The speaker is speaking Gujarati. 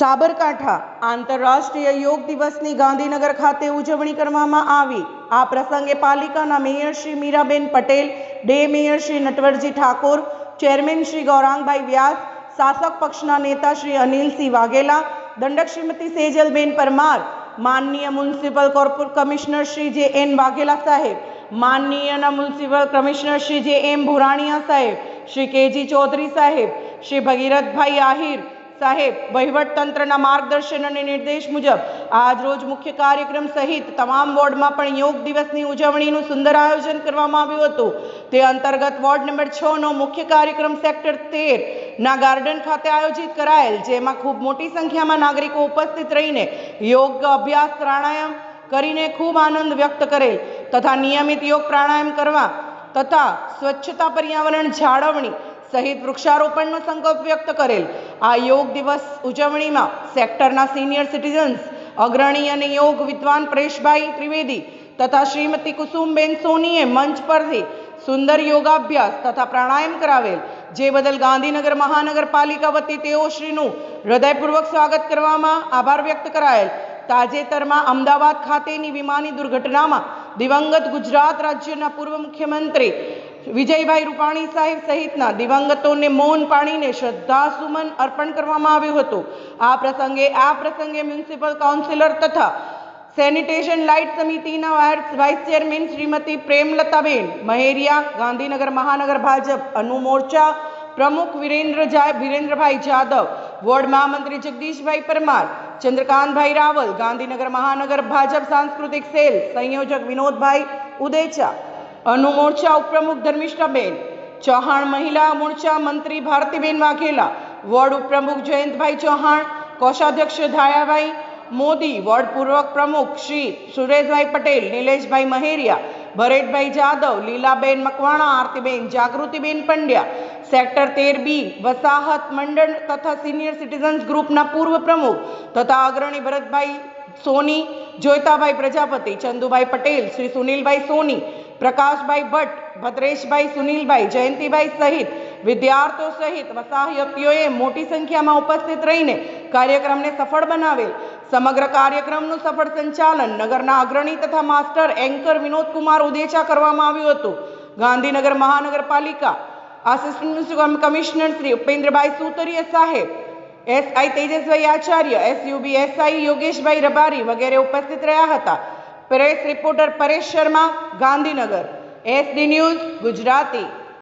સાબરકાંઠા આંતરરાષ્ટ્રીય યોગ દિવસની ગાંધીનગર ખાતે ઉજવણી કરવામાં આવી. આ પ્રસંગે પાલિકાના મેયર શ્રી મીરાબેન પટેલ, ડે મેયર શ્રી નટવરજી ઠાકોર, ચેરમેન શ્રી ગૌરાંગભાઈ વ્યાસ, શાસક પક્ષના નેતા શ્રી અનિલસિંહ વાઘેલા, દંડક શ્રીમતી સેજલબેન પરમાર, માનનીય મ્યુનિસિપલ કોર્પોર કમિશનર શ્રી જે એન વાઘેલા સાહેબ, માનનીયના મ્યુનિસિપલ કમિશનર શ્રી જે એમ ભુરાણીયા સાહેબ, શ્રી કેજી ચૌધરી સાહેબ, શ્રી ભગીરથભાઈ આહિર સાહેબ, વહીવટતંત્રના માર્ગદર્શન અને નિર્દેશ મુજબ આજ રોજ મુખ્ય કાર્યક્રમ સહિત તમામ વોર્ડમાં પણ યોગ દિવસની ઉજવણીનું સુંદર આયોજન કરવામાં આવ્યું હતું. તે અંતર્ગત વોર્ડ નંબર છ નો મુખ્ય કાર્યક્રમ સેક્ટર તેર ના ગાર્ડન ખાતે આયોજિત કરાયેલ, જેમાં ખૂબ મોટી સંખ્યામાં નાગરિકો ઉપસ્થિત રહીને યોગ અભ્યાસ પ્રાણાયામ કરીને ખૂબ આનંદ વ્યક્ત કરેલ તથા નિયમિત યોગ પ્રાણાયામ કરવા તથા સ્વચ્છતા પર્યાવરણ જાળવણી સહિત વૃક્ષારોપણનો સંકલ્પ વ્યક્ત કરેલ. આ યોગ દિવસ ઉજવણીમાં સેક્ટરના સિનિયર સિટીઝન્સ અગ્રણી અને યોગ વિદ્વાન પરેશભાઈ ત્રિવેદી તથા શ્રીમતી કુસુમબેન સોનીએ મંચ પરથી સુંદર યોગાભ્યાસ તથા પ્રાણાયામ કરાવેલ. જે બદલ ગાંધીનગર મહાનગરપાલિકા વતી તેઓ શ્રીનું હૃદયપૂર્વક સ્વાગત કરવામાં આભાર વ્યક્ત કરાયેલ. તાજેતરમાં અમદાવાદ ખાતેની વિમાની દુર્ઘટનામાં દિવંગત ગુજરાત રાજ્યના પૂર્વ મુખ્યમંત્રી વિજયભાઈ રૂપાણી સાહેબ સહિતના દિવંગતોને મૌન પાણીને શ્રદ્ધાસુમન અર્પણ કરવામાં આવ્યું હતું. આ પ્રસંગે આ પ્રસંગે મ્યુનિસિપલ કાઉન્સિલર તથા સેનિટેશન લાઇટ સમિતિના વાઇસ ચેરમેન શ્રીમતી પ્રેમલતાબેન, મહેરિયા, ગાંધીનગર મહાનગર ભાજપ અનુ મોરચા પ્રમુખ વિરેન્દ્ર વિરેન્દ્રભાઈ જાદવ, વોર્ડ મહામંત્રી જગદીશભાઈ પરમાર, ચંદ્રકાંતભાઈ રાવલ, ગાંધીનગર મહાનગર ભાજપ સાંસ્કૃતિક સેલ, સંયોજક વિનોદભાઈ ઉદેચા અનુ મોરચા ઉપપ્રમુખ ધર્મિષ્ઠાબેન, ચૌહાણ મહિલા મોરચા મંત્રી ભારતીબેન વાઘેલા વોર્ડ ઉપપ્રમુખ જયંતભાઈ ચૌહાણ, કોષાધ્યક્ષ ધાયાભાઈ મોદી વોર્ડ પૂર્વ પ્રમુખ શ્રી સુરેશભાઈ પટેલ, નિલેશભાઈ મહેરિયા, ભરેટભાઈ જાદવ, લીલાબેન મકવાણા, આરતીબેન જાગૃતિબેન પંડ્યા, સેક્ટર તેર બી, વસાહત મંડળ તથા સિનિયર સિટીઝન્સ ગ્રુપના પૂર્વ પ્રમુખ તથા અગ્રણી ભરતભાઈ સોની, જોઈતાભાઈ પ્રજાપતિ, ચંદુભાઈ પટેલ, શ્રી સુનિલભાઈ સોની પ્રકાશભાઈ ભટ્ટ, ભદ્રેશભાઈ સુનિલભાઈ, જયંતિભાઈ સહિત વિદ્યાર્થીઓ સહિત વસાહતીઓએ મોટી સંખ્યામાં ઉપસ્થિત રહીને કાર્યક્રમને સફળ બનાવેલ. સમગ્ર કાર્યક્રમનું સફળ સંચાલન નગરના અગ્રણી તથા માસ્ટર એન્કર વિનોદકુમાર ઉદેચા કરવામાં આવ્યું હતું. ગાંધીનગર મહાનગરપાલિકા આસિસ્ટન્ટ કમિશનર શ્રી ઉપેન્દ્રભાઈ સુતરીય સાહેબ એસઆઈ તેજસભાઈ આચાર્ય એસયુબી એસઆઈ યોગેશભાઈ રબારી વગેરે ઉપસ્થિત રહ્યા હતા. Press reporter Paresh Sharma Gandhinagar. SD news Gujarati.